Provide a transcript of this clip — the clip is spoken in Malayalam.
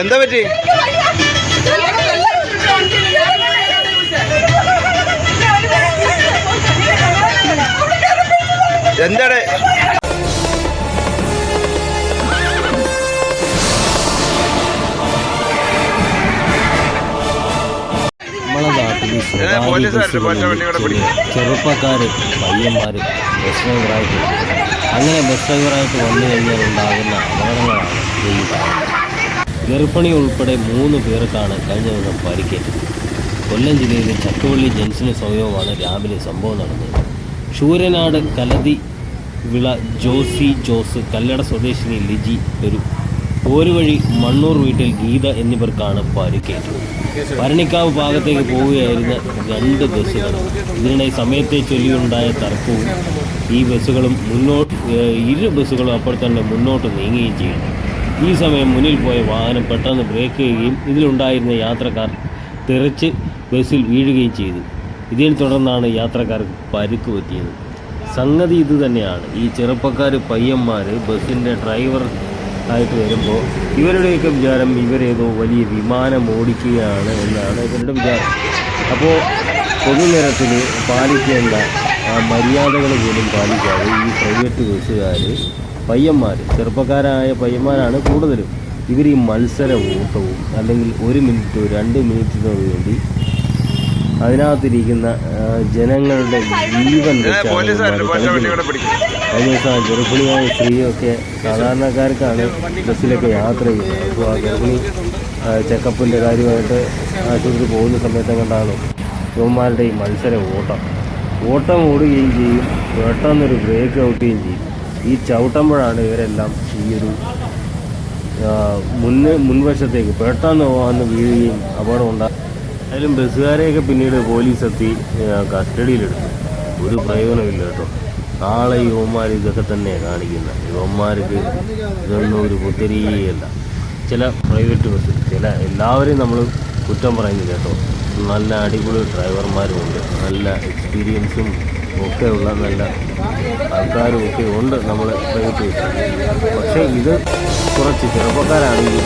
എന്താ പറ്റി? എന്താണ്. ചെറുപ്പക്കാർ പയ്യന്മാർ ബസ് ഡ്രൈവറായിട്ട് അങ്ങനെ ബസ് ഡ്രൈവറായിട്ട് വന്നു കഴിഞ്ഞാൽ ഉണ്ടാകുന്ന അപകടങ്ങളാണ് ഈ ഗർഭിണി ഉൾപ്പെടെ മൂന്ന് പേർക്കാണ് കഴിഞ്ഞ ദിവസം പരിക്കേറ്റത്. കൊല്ലം ജില്ലയിലെ ചക്കുവള്ളി ജംഗ്ഷന് സമീപമാണ് രാവിലെ സംഭവം നടന്നത്. ശൂരനാട് കലതി വിള ജോസി ജോസ് കല്ലട സ്വദേശിനി ലിജി ഒരു പോരുവഴി മണ്ണൂർ വീട്ടിൽ ഗീത എന്നിവർക്കാണ് പരിക്കേറ്റത്. ഭരണിക്കാവ് ഭാഗത്തേക്ക് പോവുകയായിരുന്ന രണ്ട് ബസ്സുകൾ ഇതിനിടെ സമയത്തെ ചൊല്ലിയുണ്ടായ തർക്കവും ഈ ബസ്സുകളും മുന്നോട്ട് ഇരു ബസ്സുകളും അപ്പോൾ തന്നെ മുന്നോട്ട് നീങ്ങുകയും ചെയ്തു ഈ സമയം മുന്നിൽ പോയ വാഹനം പെട്ടെന്ന് ബ്രേക്ക് ചെയ്യുകയും ഇതിലുണ്ടായിരുന്ന യാത്രക്കാർ തെറിച്ച് ബസ്സിൽ വീഴുകയും ചെയ്തു. ഇതിനെ തുടർന്നാണ് യാത്രക്കാർക്ക് പരുക്ക് പറ്റിയത്. സംഗതി ഇത് തന്നെയാണ്. ഈ ചെറുപ്പക്കാർ പയ്യന്മാർ ബസ്സിന്റെ ഡ്രൈവർ ആയിട്ട് വരുമ്പോൾ ഇവരുടെയൊക്കെ വിചാരം ഇവരേതോ വലിയ വിമാനം ഓടിക്കുകയാണ് എന്നാണ് ഇവരുടെ വിചാരം. അപ്പോൾ പൊതുനിരത്തിൽ പാലിക്കേണ്ട ആ മര്യാദകൾ പോലും പാലിക്കാതെ ഈ പ്രൈവറ്റ് ബസ്സുകാർ പയ്യന്മാർ ചെറുപ്പക്കാരായ പയ്യന്മാരാണ് കൂടുതലും. ഇവർ ഈ മത്സര ഓട്ടവും അല്ലെങ്കിൽ ഒരു മിനിറ്റോ രണ്ട് മിനിറ്റിനോ വേണ്ടി അതിനകത്തിരിക്കുന്ന ജനങ്ങളുടെ ജീവൻ കഴിഞ്ഞ ദിവസം ഗർഭിണിയായ സ്ത്രീയൊക്കെ സാധാരണക്കാർക്കാണ് ബസ്സിലൊക്കെ യാത്ര ചെയ്യുന്നത്. അപ്പോൾ ആ ഗർഭിണി ചെക്കപ്പിന്റെ കാര്യമായിട്ട് ആശുപത്രി പോകുന്ന സമയത്ത് കണ്ടാണ് യുവന്മാരുടെ ഈ മത്സര ഓട്ടം. ഓട്ടം ഓടുകയും ചെയ്യും പെട്ടെന്നൊരു ബ്രേക്ക് ഔട്ടുകയും ചെയ്യും. ഈ ചവിട്ടുമ്പോഴാണ് ഇവരെല്ലാം ഈ ഒരു മുന്നേ മുൻവശത്തേക്ക് പെട്ടെന്ന് വന്ന് വീഴുകയും അപകടം ഉണ്ടാകും അതിലും ബസ്സുകാരെയൊക്കെ പിന്നീട് പോലീസ് എത്തി കസ്റ്റഡിയിലെടുത്തു. ഒരു പ്രയോജനമില്ല കേട്ടോ. നാളെ യുവന്മാർ ഇതൊക്കെ തന്നെയാണ് കാണിക്കുന്നത്. യുവന്മാർക്ക് ഇതൊന്നും ഒരു പുത്തരിയല്ല ചില പ്രൈവറ്റ് ബസ് ചില എല്ലാവരെയും നമ്മൾ കുറ്റം പറയുന്നില്ല കേട്ടോ. നല്ല അടിപൊളി ഡ്രൈവർമാരുമുണ്ട് നല്ല എക്സ്പീരിയൻസും ഒക്കെ ഉള്ള നല്ല ആൾക്കാരും ഒക്കെ ഉണ്ട് നമ്മൾ പ്രൈവറ്റ് പക്ഷേ ഇത് കുറച്ച് ചെറുപ്പക്കാരാണ് ഈ.